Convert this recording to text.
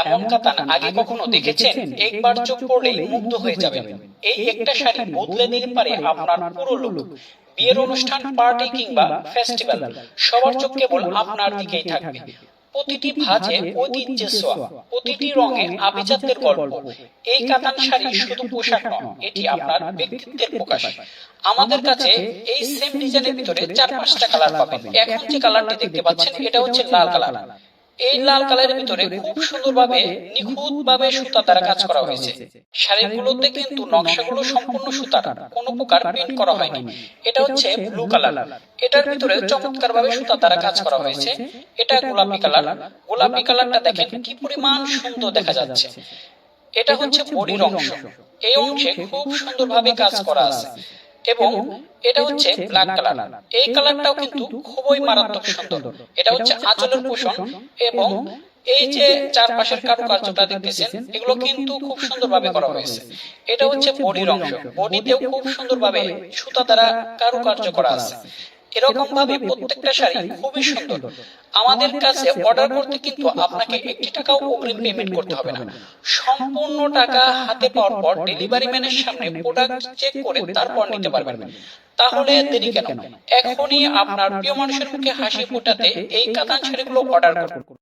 এমন কাতান আগে কখনো দেখেছেন? একবার চোখ পড়লেই মুগ্ধ হয়ে যাবেন। এই একটা শাড়ি বদলে দিতে পারে আপনার পুরো লুক বিয়ের অনুষ্ঠান পার্টি কিংবা ফেস্টিভ্যাল সবার চোখ কেবল আপনার দিকেই থাকবে। প্রতিটি ভাঁজে ঐতিহ্য ছোঁয়া প্রতিটি রঙে আভিজাত্যের গল্প। এই কাতান শাড়ি শুধু পোশাক নয় এটি আপনার ব্যক্তিত্বের প্রকাশ। আমাদের কাছে এই সেম ডিজাইনের ভিতরে চার পাঁচটা কালার পাবেন এখন যে কালারটি দেখতে পাচ্ছেন এটা হচ্ছে লাল কালার এই লাল কালারের ভিতরে খুব সুন্দরভাবে নিখুঁত ভাবে সুতা দ্বারা কাজ করা হয়েছে। শাড়িগুলোতে কিন্তু নকশাগুলো সম্পূর্ণ সুতার, কোনো প্রকার প্রিন্ট করা হয়নি। এটা হচ্ছে ব্লু কালার। এটার ভিতরে চমৎকার ভাবে সুতা দ্বারা কাজ করা হয়েছে। এটা গোলাপি কালার। গোলাপি কালারটা দেখেন কি পরিমাণ সুন্দর দেখা যাচ্ছে। এটা হচ্ছে বডির অংশ। এই অংশে খুব সুন্দরভাবে কাজ করা আছে। এবং এটা হচ্ছে ব্ল্যাক কালার এই কালারটাও কিন্তু খুবই মারাত্মক সুন্দর। এটা হচ্ছে আঁচলের পোষণ এবং এই যে চারপাশের কারুকার্যটা দেখতেছেন এগুলো কিন্তু খুব সুন্দরভাবে করা হয়েছে। এটা হচ্ছে বডির অংশ। বডিতেও খুব সুন্দরভাবে সুতা দ্বারা কারুকার্য করা আছে। এরকম ভাবে প্রত্যেকটা শাড়ি খুবই সুন্দর। আমাদের কাছে অর্ডার করতে কিন্তু আপনাকে একটি টাকাও অগ্রিম পেমেন্ট করতে হবে না। সম্পূর্ণ টাকা হাতে পাওয়ার পর ডেলিভারি ম্যানের সামনে প্রোডাক্ট চেক করে তারপর নিতে পারবেন। তাহলে দেরি কেন? এখনই আপনার প্রিয় মানুষের মুখে হাসি ফোটাতে এই কাতান শাড়িগুলো অর্ডার করুন।